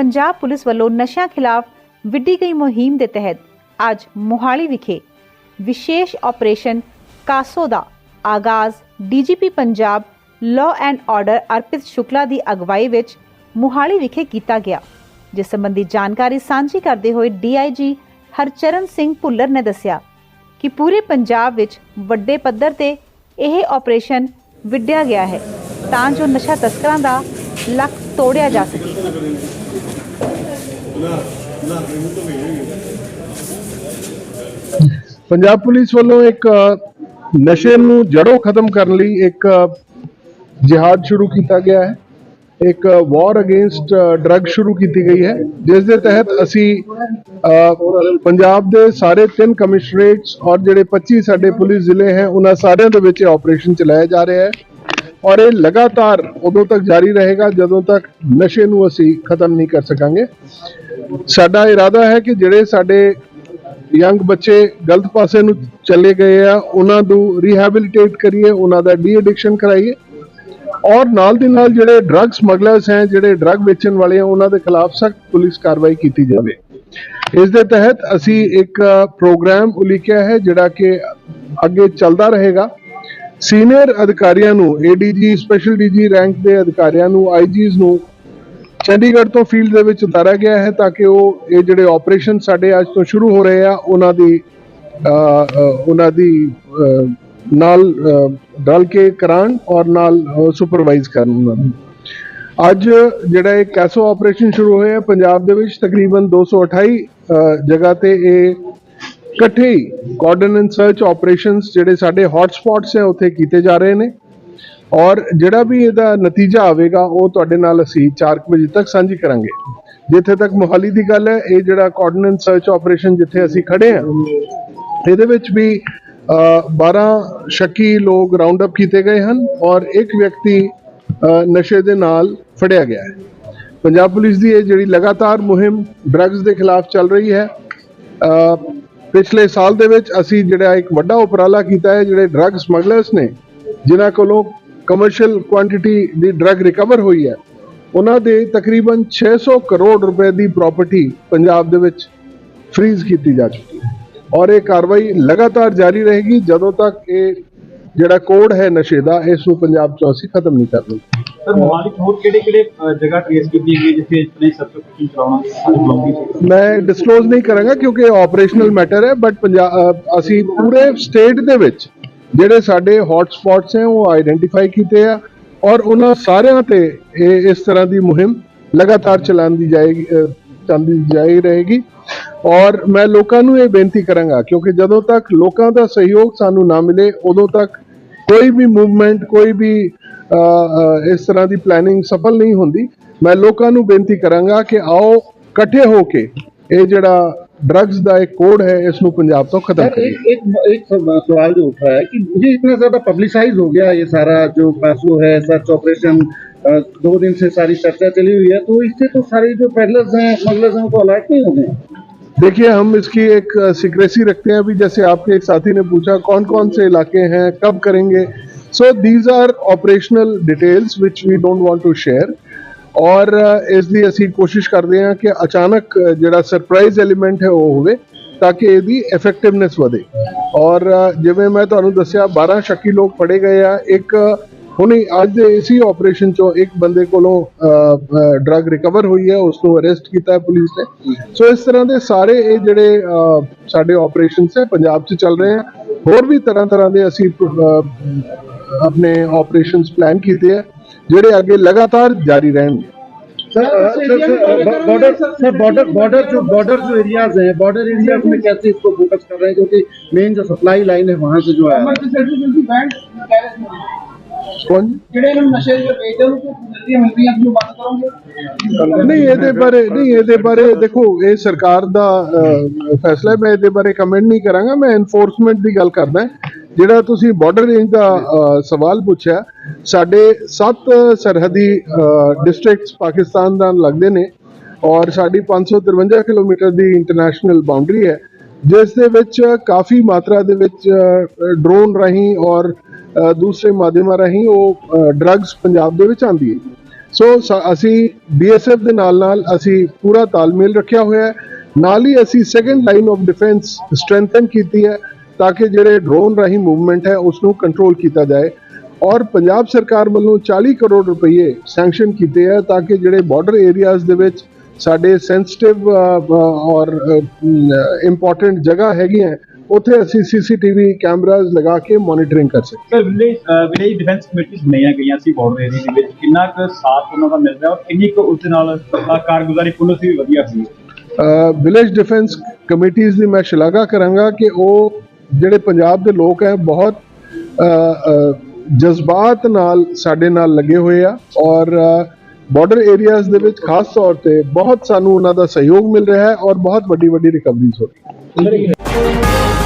Punjab police ਵੱਲੋਂ ਨਸ਼ਿਆਂ ਖਿਲਾਫ ਵਿੱਢੀ ਗਈ ਮੁਹਿੰਮ ਦੇ ਤਹਿਤ ਅੱਜ ਮੋਹਾਲੀ ਵਿਖੇ ਵਿਸ਼ੇਸ਼ ਆਪਰੇਸ਼ਨ ਕਾਸੋ ਦਾ ਆਗਾਜ਼। DGP Punjab law and order Arpit Shukla ਦੀ ਅਗਵਾਈ ਵਿੱਚ ਮੋਹਾਲੀ ਵਿਖੇ ਕੀਤਾ ਗਿਆ, ਜਿਸ ਸੰਬੰਧੀ ਜਾਣਕਾਰੀ ਸਾਂਝੀ ਕਰਦੇ ਹੋਏ ਡੀਆਈਜੀ ਹਰਚਰਨ ਸਿੰਘ ਭੁੱਲਰ ਨੇ ਦੱਸਿਆ ਕਿ ਪੂਰੇ ਪੰਜਾਬ ਵਿੱਚ ਵੱਡੇ ਪੱਧਰ ਤੇ ਇਹ ਆਪਰੇਸ਼ਨ ਵਿੱਢਿਆ ਗਿਆ ਹੈ ਤਾਂ ਜੋ ਨਸ਼ਾ ਤਸਕਰਾਂ ਦਾ ਲੱਕ ਤੋੜਿਆ ਜਾ ਸਕੇ। ਪੰਜਾਬ ਪੁਲਿਸ ਵੱਲੋਂ ਇੱਕ ਨਸ਼ੇ ਨੂੰ ਜੜੋਂ ਖਤਮ ਕਰਨ ਲਈ ਇੱਕ ਅ, ਜਿਹਾਦ ਸ਼ੁਰੂ ਕੀਤਾ ਗਿਆ ਹੈ। ਇੱਕ ਵਾਰ ਅਗੇਂਸਟ ਡਰੱਗ ਸ਼ੁਰੂ ਕੀਤੀ ਗਈ ਹੈ। ਜਿਸ ਦੇ ਤਹਿਤ ਅਸੀਂ ਅ, ਪੰਜਾਬ ਦੇ ਸਾਰੇ ਤਿੰਨ ਕਮਿਸ਼ਨਰੇਟਸ ਔਰ ਜਿਹੜੇ 25 ਸਾਡੇ ਪੁਲਿਸ ਜ਼ਿਲ੍ਹੇ ਹੈ ਉਹਨਾਂ ਸਾਰਿਆਂ ਦੇ ਵਿੱਚ ਆਪਰੇਸ਼ਨ ਚਲਾਇਆ ਜਾ ਰਿਹਾ ਹੈ। ਔਰ ਇਹ ਲਗਾਤਾਰ ਉਦੋਂ ਤੱਕ ਜਾਰੀ ਰਹੇਗਾ, ਜਦੋਂ ਤੱਕ ਨਸ਼ੇ ਨੂੰ ਅਸੀਂ ਖਤਮ ਨਹੀਂ ਕਰ ਸਕਾਂਗੇ। ਸਾਡਾ ਇਰਾਦਾ ਹੈ ਕਿ ਜਿਹੜੇ ਸਾਡੇ ਯੰਗ ਬੱਚੇ ਗਲਤ ਪਾਸੇ ਨੂੰ ਚਲੇ ਗਏ ਆ, ਉਹਨਾਂ ਨੂੰ ਰੀਹੈਬਿਲਿਟੇਟ ਕਰੀਏ, ਉਹਨਾਂ ਦਾ ਡੀ ਐਡਿਕਸ਼ਨ ਕਰਾਈਏ। ਔਰ ਨਾਲ ਦੀ ਨਾਲ ਜਿਹੜੇ ਡਰੱਗ ਸਮਗਲਰਸ ਹੈ, ਜਿਹੜੇ ਡਰੱਗ ਵੇਚਣ ਵਾਲੇ ਆ, ਉਹਨਾਂ ਦੇ ਖਿਲਾਫ ਸਖਤ ਪੁਲਿਸ ਕਾਰਵਾਈ ਕੀਤੀ ਜਾਵੇ। ਇਸ ਦੇ ਤਹਿਤ ਅਸੀਂ ਇੱਕ ਪ੍ਰੋਗਰਾਮ ਉਲੀਕਿਆ ਹੈ, ਜਿਹੜਾ ਕਿ ਅੱਗੇ ਚੱਲਦਾ ਰਹੇਗਾ। ਸੀਨੀਅਰ ਅਧਿਕਾਰੀਆਂ ਨੂੰ ਏਡੀਜੀ ਸਪੈਸ਼ਲ ਡੀਜੀ ਰੈਂਕ ਦੇ ਅਧਿਕਾਰੀਆਂ ਨੂੰ ਆਈਜੀਜ਼ ਨੂੰ ਚੰਡੀਗੜ੍ਹ ਤੋਂ ਫੀਲਡ ਦੇ ਵਿੱਚ ਉਤਾਰਿਆ ਗਿਆ ਹੈ ਤਾਂ ਕਿ ਉਹ ਇਹ ਜਿਹੜੇ ਆਪਰੇਸ਼ਨ ਸਾਡੇ ਅੱਜ ਤੋਂ ਸ਼ੁਰੂ ਹੋ ਰਹੇ ਆ ਉਹਨਾਂ ਦੀ ਉਹਨਾਂ ਦੀ ਨਾਲ ਅ, ਡਲ ਕੇ ਕਰਾਉਣ ਔਰ ਨਾਲ ਸੁਪਰਵਾਈਜ਼ ਕਰਨ ਉਹਨਾਂ ਨੂੰ। ਅੱਜ ਜਿਹੜਾ ਇਹ ਕੈਸੋ ਆਪਰੇਸ਼ਨ ਸ਼ੁਰੂ ਹੋਇਆ ਪੰਜਾਬ ਦੇ ਵਿੱਚ ਤਕਰੀਬਨ 228 ਅ, ਜਗ੍ਹਾ ਤੇ ਇਹ ਇਕੱਠੇ ਹੀ ਕਾਰਡਨ ਸਰਚ ਆਪਰੇਸ਼ਨਸ ਜਿਹੜੇ ਸਾਡੇ ਹੌਟ ਸਪੌਟਸ ਹੈ ਉੱਥੇ ਕੀਤੇ ਜਾ ਰਹੇ ਨੇ। ਔਰ ਜਿਹੜਾ ਵੀ ਇਹਦਾ ਨਤੀਜਾ ਆਵੇਗਾ ਉਹ ਤੁਹਾਡੇ ਨਾਲ ਅਸੀਂ 4 ਵਜੇ ਤੱਕ ਸਾਂਝੀ ਕਰਾਂਗੇ। ਜਿੱਥੇ ਤੱਕ ਮੁਹਾਲੀ ਦੀ ਗੱਲ ਹੈ ਇਹ ਜਿਹੜਾ ਕਾਰਡਨ ਸਰਚ ਆਪਰੇਸ਼ਨ ਜਿੱਥੇ ਅਸੀਂ ਖੜੇ ਹਾਂ ਇਹਦੇ ਵਿੱਚ ਵੀ ਅ, 12 ਸ਼ੱਕੀ ਲੋਕ ਰਾਉਂਡ ਅਪ ਕੀਤੇ ਗਏ ਹਨ ਔਰ ਇੱਕ ਵਿਅਕਤੀ ਨਸ਼ੇ ਦੇ ਨਾਲ ਫੜਿਆ ਗਿਆ ਹੈ। ਪੰਜਾਬ ਪੁਲਿਸ ਦੀ ਇਹ ਜਿਹੜੀ ਲਗਾਤਾਰ ਮੁਹਿੰਮ ਡਰੱਗਸ ਦੇ ਖਿਲਾਫ ਚੱਲ ਰਹੀ ਹੈ ਪਿਛਲੇ ਸਾਲ ਦੇ ਵਿੱਚ ਅਸੀਂ ਜਿਹੜਾ ਇੱਕ ਵੱਡਾ ਉਪਰਾਲਾ ਕੀਤਾ ਹੈ, ਜਿਹੜੇ ਡਰੱਗ ਸਮਗਲਰਸ ਨੇ, ਜਿਨ੍ਹਾਂ ਕੋਲੋਂ ਕਮਰਸ਼ੀਅਲ ਕੁਆਂਟੀਟੀ ਦੀ ਡਰੱਗ ਰਿਕਵਰ ਹੋਈ ਹੈ, ਉਹਨਾਂ ਦੇ ਤਕਰੀਬਨ 600 ਕਰੋੜ ਰੁਪਏ ਦੀ ਪ੍ਰਾਪਰਟੀ ਪੰਜਾਬ ਦੇ ਵਿੱਚ ਫ੍ਰੀਜ਼ ਕੀਤੀ ਜਾ ਚੁੱਕੀ ਹੈ। ਔਰ ਇਹ ਕਾਰਵਾਈ ਲਗਾਤਾਰ ਜਾਰੀ ਰਹੇਗੀ ਜਦੋਂ ਤੱਕ ਇਹ ਜਿਹੜਾ ਕੋਡ ਹੈ ਨਸ਼ੇ ਦਾ, ਇਸ ਨੂੰ ਪੰਜਾਬ ਚੋਂ ਅਸੀਂ ਖਤਮ ਨਹੀਂ ਕਰ ਲਵਾਂਗੇ ਸਰ ਮੋਹਾਲੀ ਹੋਰ ਕਿਹੜੇ ਕਿਹੜੇ ਜਗ੍ਹਾ ਟ੍ਰੇਸ ਕੀਤੀ ਗਈ ਜਿੱਥੇ ਨਹੀਂ ਸਰਟੀਫਿਕੇਸ਼ਨ ਕਰਾਉਣਾ ਅੱਜ ਬਲੌਕਿੰਗ ਮੈਂ ਡਿਸਕਲੋਜ਼ ਨਹੀਂ ਕਰਾਂਗਾ ਕਿਉਂਕਿ ਆਪਰੇਸ਼ਨਲ ਮੈਟਰ ਹੈ ਬਟ ਅਸੀਂ ਪੂਰੇ ਸਟੇਟ ਦੇ ਵਿੱਚ ਜਿਹੜੇ ਸਾਡੇ ਹੌਟ ਸਪੌਟਸ ਹੈ ਉਹ ਆਇਡੈਂਟੀਫਾਈ ਕੀਤੇ ਆ ਔਰ ਉਹਨਾਂ ਸਾਰਿਆਂ ਤੇ ਇਹ ਇਸ ਤਰ੍ਹਾਂ ਦੀ ਮੁਹਿੰਮ ਲਗਾਤਾਰ ਚਲਾਉਂਦੀ ਜਾਏਗੀ ਅ, ਚੱਲਦੀ ਜਾਈ ਰਹੇਗੀ। ਔਰ ਮੈਂ ਲੋਕਾਂ ਨੂੰ ਇਹ ਬੇਨਤੀ ਕਰਾਂਗਾ ਕਿਉਂਕਿ ਜਦੋਂ ਤੱਕ ਲੋਕਾਂ ਦਾ ਸਹਿਯੋਗ ਸਾਨੂੰ ਨਾ ਮਿਲੇ ਉਦੋਂ ਤੱਕ ਕੋਈ ਵੀ ਮੂਵਮੈਂਟ ਕੋਈ ਵੀ ਇਸ ਤਰ੍ਹਾਂ ਦੀ ਪਲੈਨਿੰਗ ਸਫਲ ਨਹੀਂ ਹੁੰਦੀ ਮੈਂ ਲੋਕਾਂ ਨੂੰ ਬੇਨਤੀ ਕਰਾਂਗਾ ਕਿ ਆਓ ਇਕੱਠੇ ਹੋ ਕੇ ਇਹ ਜਿਹੜਾ ਡਰੱਗਸ ਦਾ ਇੱਕ ਕੋਡ ਹੈ ਇਸ ਨੂੰ ਪੰਜਾਬ ਤੋਂ ਖਤਮ सर ਕਰੀਏ एक एक एक सव- सवाल जो उठ रहा है कि मुझे इतना ज्यादा पब्लिसाइज हो गया ये सारा जो पैसो है सर्च ऑपरेशन अ, दो दिन से सारी चर्चा चली हुई है तो इससे तो सारे जो पेडलर्स हैं स्मगलर्स हैं वो अलर्ट नहीं हो गए देखिए हम इसकी एक सिक्रेसी रखते हैं अभी जैसे आपके एक साथी ने पूछा कौन कौन से इलाके हैं कब करेंगे So, these are operational details which we don't want to share. ਔਰ uh, ਇਸ ਲਈ ਅਸੀਂ ਕੋਸ਼ਿਸ਼ ਕਰਦੇ ਹਾਂ ਕਿ ਅਚਾਨਕ ਜਿਹੜਾ ਸਰਪ੍ਰਾਈਜ਼ ਐਲੀਮੈਂਟ ਹੈ ਉਹ ਹੋਵੇ, ਤਾਂ ਕਿ ਇਹਦੀ ਇਫੈਕਟਿਵਨੈਸ ਵਧੇ। ਔਰ ਜਿਵੇਂ ਮੈਂ ਤੁਹਾਨੂੰ ਦੱਸਿਆ 12 ਸ਼ੱਕੀ ਲੋਕ ਫੜੇ ਗਏ ਆ। ਇੱਕ, ਹੁਣੇ ਅੱਜ ਦੇ ਇਸੇ ਆਪਰੇਸ਼ਨ ਚੋਂ ਇੱਕ ਬੰਦੇ ਕੋਲੋਂ ਡਰੱਗ ਰਿਕਵਰ ਹੋਈ ਹੈ। ਉਸ ਨੂੰ ਅਰੈਸਟ ਕੀਤਾ ਹੈ ਪੁਲਿਸ ਨੇ। ਸੋ ਇਸ ਤਰ੍ਹਾਂ ਦੇ ਸਾਰੇ ਇਹ ਜਿਹੜੇ ਸਾਡੇ ਆਪਰੇਸ਼ਨਸ ਹੈ, ਪੰਜਾਬ 'ਚ ਚੱਲ ਰਹੇ ਆ। ਹੋਰ ਵੀ ਤਰ੍ਹਾਂ ਤਰ੍ਹਾਂ ਦੇ ਅਸੀਂ ਆਪਣੇ ਆਪਰੇਸ਼ਨਸ ਪਲਾਨ ਕੀਤੇ ਆ ਜਿਹੜੇ ਅੱਗੇ ਲਗਾਤਾਰ ਜਾਰੀ ਰਹਿਣਗੇ sir sir border sir border border जो बॉर्डर जो एरियाज हैं बॉर्डर एरियाज में कैसे इसको फोकस कर रहे हैं क्योंकि मेन जो सप्लाई लाइन है वहां से जो है ਕੌਣ ਜਿਹੜੇ ਇਹਨਾਂ ਨੂੰ ਨਸ਼ੇ ਦੇ ਵੇਚਦੇ ਉਹਨੂੰ ਕੋਈ ਮਿਲਦੀਆਂ ਮਿਲਦੀਆਂ ਨੂੰ ਬੰਦ ਕਰੋਗੇ ਨਹੀਂ ਇਹਦੇ ਬਾਰੇ ਨਹੀਂ ਇਹਦੇ ਬਾਰੇ ਦੇਖੋ ਇਹ ਸਰਕਾਰ ਦਾ ਅ, ਫੈਸਲਾ ਹੈ ਮੈਂ ਇਹਦੇ ਬਾਰੇ ਕਮੈਂਟ ਨਹੀਂ ਕਰਾਂਗਾ ਮੈਂ ਐਨਫੋਰਸਮੈਂਟ ਦੀ ਗੱਲ ਕਰਦਾ ਜਿਹੜਾ ਤੁਸੀਂ ਬਾਰਡਰ ਰੇਂਜ ਦਾ ਸਵਾਲ ਪੁੱਛਿਆ ਸਾਡੇ ਸੱਤ ਸਰਹੱਦੀ ਡਿਸਟ੍ਰਿਕਟਸ ਪਾਕਿਸਤਾਨ ਨਾਲ ਲੱਗਦੇ ਨੇ ਔਰ ਸਾਡੀ 553 ਕਿਲੋਮੀਟਰ ਦੀ ਇੰਟਰਨੈਸ਼ਨਲ ਬਾਉਂਡਰੀ ਹੈ ਜਿਸ ਦੇ ਵਿੱਚ ਕਾਫੀ ਮਾਤਰਾ ਦੇ ਵਿੱਚ ਡਰੋਨ ਰਾਹੀਂ ਔਰ ਦੂਸਰੇ ਮਾਧਿਅਮਾਂ ਰਾਹੀਂ ਉਹ ਡਰੱਗਸ ਪੰਜਾਬ ਦੇ ਵਿੱਚ ਆਉਂਦੀ ਹੈ। ਸ- ਅਸੀਂ ਬੀਐਸਐਫ ਦੇ ਨਾਲ ਨਾਲ ਅਸੀਂ ਪੂਰਾ ਤਾਲਮੇਲ ਰੱਖਿਆ ਹੋਇਆ ਹੈ। ਨਾਲ ਹੀ ਅਸੀਂ second line of defence strengthen ਕੀਤੀ ਹੈ। ਤਾਂ ਕਿ ਜਿਹੜੇ ਡਰੋਨ ਰਾਹੀਂ ਮੂਵਮੈਂਟ ਹੈ ਉਸ ਨੂੰ ਕੰਟਰੋਲ ਕੀਤਾ ਜਾਏ ਔਰ ਪੰਜਾਬ ਸਰਕਾਰ ਵੱਲੋਂ 40 ਕਰੋੜ ਰੁਪਏ ਸੈਂਕਸ਼ਨ ਕੀਤੇ ਹੈ ਤਾਂ ਕਿ ਜਿਹੜੇ ਬਾਰਡਰ ਏਰੀਆਜ਼ ਦੇ ਵਿੱਚ ਸਾਡੇ ਸੈਂਸਿਟਿਵ ਔਰ ਇੰਪੋਰਟੈਂਟ ਜਗ੍ਹਾ ਹੈਗੀਆਂ ਉੱਥੇ ਅਸੀਂ ਸੀਸੀਟੀਵੀ ਕੈਮਰਾਜ਼ ਲਗਾ ਕੇ ਮੋਨੀਟਰਿੰਗ ਕਰ ਸਕੀਏ ਸਰ ਵਿਲੇਜ ਵਿਲੇਜ ਡਿਫੈਂਸ ਕਮੇਟੀਆਂ ਬਣਾਈਆਂ ਗਈਆਂ ਸੀ ਬਾਰਡਰ ਏਰੀਆ ਦੇ ਵਿੱਚ ਕਿੰਨਾ ਕੁ ਸਾਥ ਉਹਨਾਂ ਦਾ ਮਿਲ ਰਿਹਾ ਔਰ ਕਿੰਨੀ ਕੁ ਉਸ ਦੇ ਨਾਲ ਕਾਰਗੁਜ਼ਾਰੀ ਪੁਲਿਸ ਦੀ ਵੀ ਵਧੀਆ ਹੈ ਵਿਲੇਜ ਡਿਫੈਂਸ ਕਮੇਟੀਆਂ ਦੀ ਮੈਂ ਸ਼ਲਾਘਾ ਕਰਾਂਗਾ ਕਿ ਉਹ ਜਿਹੜੇ ਪੰਜਾਬ ਦੇ ਲੋਕ ਹੈ, ਬਹੁਤ ਜਜ਼ਬਾਤ ਨਾਲ ਸਾਡੇ ਨਾਲ ਲੱਗੇ ਹੋਏ ਆ ਔਰ ਬਾਰਡਰ ਏਰੀਆਜ਼ ਦੇ ਵਿੱਚ ਖਾਸ ਤੌਰ ਤੇ ਬਹੁਤ ਸਾਨੂੰ ਉਹਨਾਂ ਦਾ ਸਹਿਯੋਗ ਮਿਲ ਰਿਹਾ ਹੈ ਔਰ ਬਹੁਤ ਵੱਡੀ ਵੱਡੀ ਰਿਕਵਰੀਜ਼ ਹੋ ਰਹੀ ਹੈ